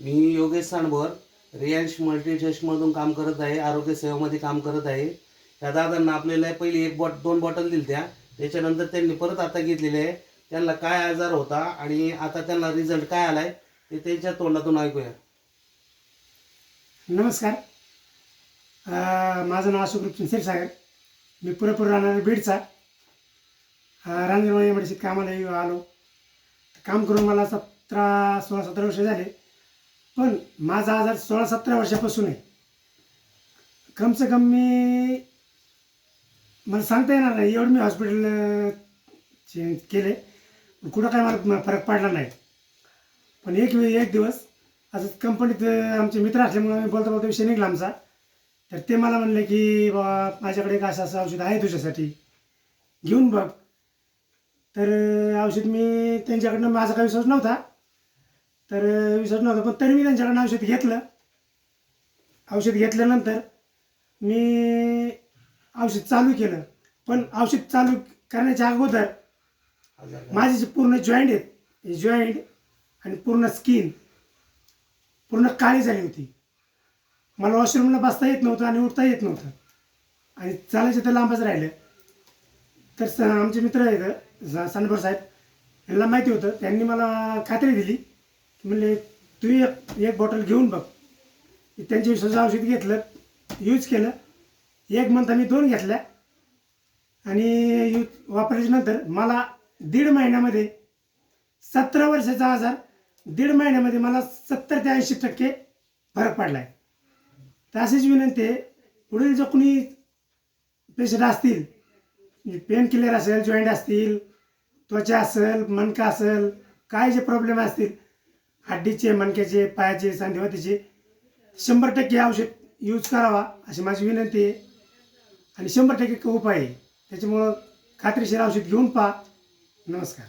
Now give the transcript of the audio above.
मी योगेश सांडभर रियांश मल्टीटेस्टमधून काम करत आहे आरोग्य सेवेमध्ये काम करत आहे. त्या दादांना आपल्याला पहिली एक बॉट दोन बॉटल दिल त्या त्याच्यानंतर त्यांनी परत आता घेतलेले आहे. त्यांना काय आजार होता आणि आता त्यांना रिझल्ट काय आलाय ते त्यांच्या तोंडातून ऐकूया. नमस्कार. माझं नाव सुखरूप क्षीरसागर मी पुरेपूर राहणार बीडचा. रांजणवाडी एमडीसीत कामाला येऊ आलो. काम करून मला सतरा सोळा सतरा वर्ष झाले. पण माझा आजार सोळा सतरा वर्षापासून आहे. कमसे कम मी मला सांगता येणार नाही. एवढं मी हॉस्पिटल चेंज केले. कुठं काय मला फरक पडला नाही. पण एक एक दिवस असं कंपनीत आमचे मित्र असल्यामुळे आम्ही बोलता बोलता विषय निघला आमचा. तर ते मला म्हणले की बाबा माझ्याकडे एक असं असं औषध आहे तुझ्यासाठी. घेऊन बघ. तर औषध मी त्यांच्याकडनं माझा काही विश्वास नव्हता. तर अं, नव्हतं. पण तरी मी त्यांच्याकडनं औषध घेतलं. औषध घेतल्यानंतर मी औषध चालू केलं. पण औषध चालू करण्याच्या अगोदर माझे जे पूर्ण जॉईंट आहेत जॉईंट आणि पूर्ण स्किन पूर्ण काळी झाली होती. मला वॉशरूमला बसता येत नव्हतं आणि उठता येत नव्हतं. आणि चालायचं तर लांबच राहिलं. तर स आमचे मित्र आहेत स- साहेब यांना माहिती होतं. त्यांनी मला खात्री दिली. म्हणले तू एक एक बॉटल घेऊन बघ. मी त्यांच्या औषध घेतलं यूज केलं. एक मंथ आम्ही दोन घेतल्या. आणि यूज वापरल्याच्यानंतर मला दीड महिन्यामध्ये सतरा वर्षाचा आजार दीड महिन्यामध्ये मला सत्तर ते ऐंशी टक्के फरक पडला आहे तर अशीच विनंती आहे पुढील जो कुणी पेशंट असतील पेन किलर असेल जॉईंट असतील त्वचा असेल मणका असेल काय जे प्रॉब्लेम असतील हड्डीचे मणक्याचे पायाचे सांधेवातीचे शंभर टक्के औषध यूज करावा अशी माझी विनंती आहे. आणि शंभर टक्के उपाय आहे. त्याच्यामुळं खात्रीशीर औषध घेऊन पहा. नमस्कार.